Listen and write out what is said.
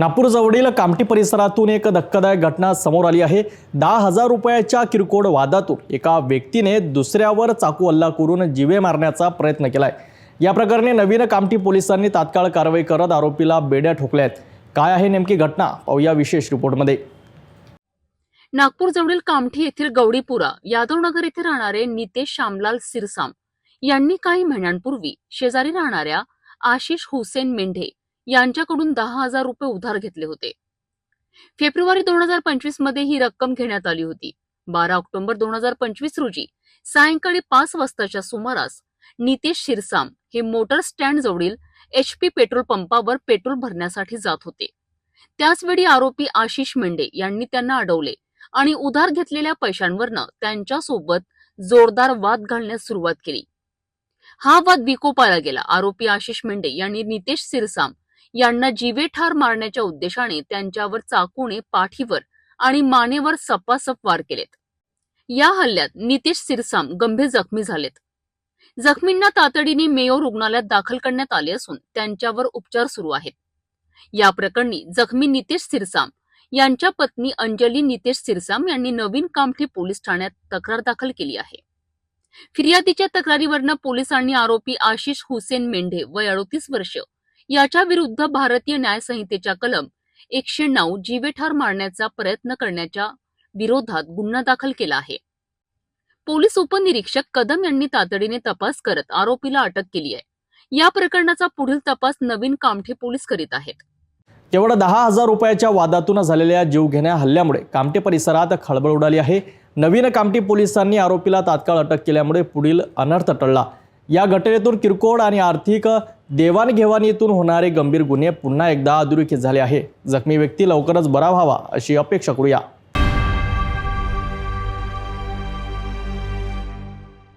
नागपूरजवळील कामठी परिसरातून एक धक्कादायक घटना समोर आली आहे. दहा हजार रुपयाच्या किरकोळ वादातून एका व्यक्तीने दुसऱ्यावर चाकू हल्ला करून जिवे मारण्याचा प्रयत्न केला आहे या प्रकरणी नवीन कामठी पोलिसांनी तात्काळ कारवाई करत आरोपीला बेड्या ठोकल्या आहेत. काय आहे नेमकी घटना? पाहूया विशेष रिपोर्टमध्ये. नागपूरजवळील कामठी येथील गौडीपुरा यादवनगर येथे राहणारे नितेश श्यामलाल सिरसाम यांनी काही महिन्यांपूर्वी शेजारी राहणाऱ्या आशिष हुसेन मेंढे यांच्याकडून दहा हजार रुपये उधार घेतले होते. फेब्रुवारी दोन हजार पंचवीसमध्ये ही रक्कम घेण्यात आली होती. बारा ऑक्टोबर दोन हजार पंचवीस रोजी सायंकाळी पाच वाजताच्या सुमारास नितेश शिरसाम हे मोटर स्टँड जवळील एच पी पेट्रोल पंपावर पेट्रोल भरण्यासाठी जात होते. त्याचवेळी आरोपी आशिष मेंढे यांनी त्यांना अडवले आणि उधार घेतलेल्या पैशांवरनं त्यांच्यासोबत जोरदार वाद घालण्यास सुरुवात केली. हा वाद विकोपाला गेला आरोपी आशिष मेंढे यांनी नितेश सिरसाम यांना जीवेठार मारण्याच्या उद्देशाने त्यांच्यावर चाकूने पाठीवर आणि मानेवर सपासप वार केलेत. या हल्ल्यात नितेश सिरसाम गंभीर जखमी झालेत. जखमींना तातडीने मेयो रुग्णालयात दाखल करण्यात आले असून त्यांच्यावर उपचार सुरू आहेत. या प्रकरणी जखमी नितेश सिरसाम यांच्या पत्नी अंजली नितेश सिरसाम यांनी नवीन कामठी पोलीस ठाण्यात तक्रार दाखल केली आहे. फिर्यादीच्या तक्रारीवरनं पोलिसांनी आरोपी आशिष हुसेन मेंढे वय अडोतीस वर्ष याच्या विरुद्ध भारतीय न्यायसंहितेच्या कलम एकशे नऊ जीवेठार मारण्याचा प्रयत्न करण्याच्या विरोधात गुन्हा दाखल केला आहे. पोलीस उपनिरीक्षक कदम यांनी तातडीने तपास करत आरोपीला अटक केली आहे. या प्रकरणाचा पुढील तपास नवीन कामठे पोलीस करीत आहेत. केवळ दहा हजार रुपयाच्या वादातून झालेल्या जीवघेण्या हल्ल्यामुळे कामठे परिसरात खळबळ उडाली आहे. नवीन कामठी पोलिसांनी आरोपीला तात्काळ अटक केल्यामुळे पुढील अनर्थ टळला. या घटनेतून किरकोळ आणि आर्थिक देवाणघेवाणीतून होणारे गंभीर गुन्हे पुन्हा एकदा अधोरेखित झाले आहे. जखमी व्यक्ती लवकरच बरा व्हावा अशी अपेक्षा करूया.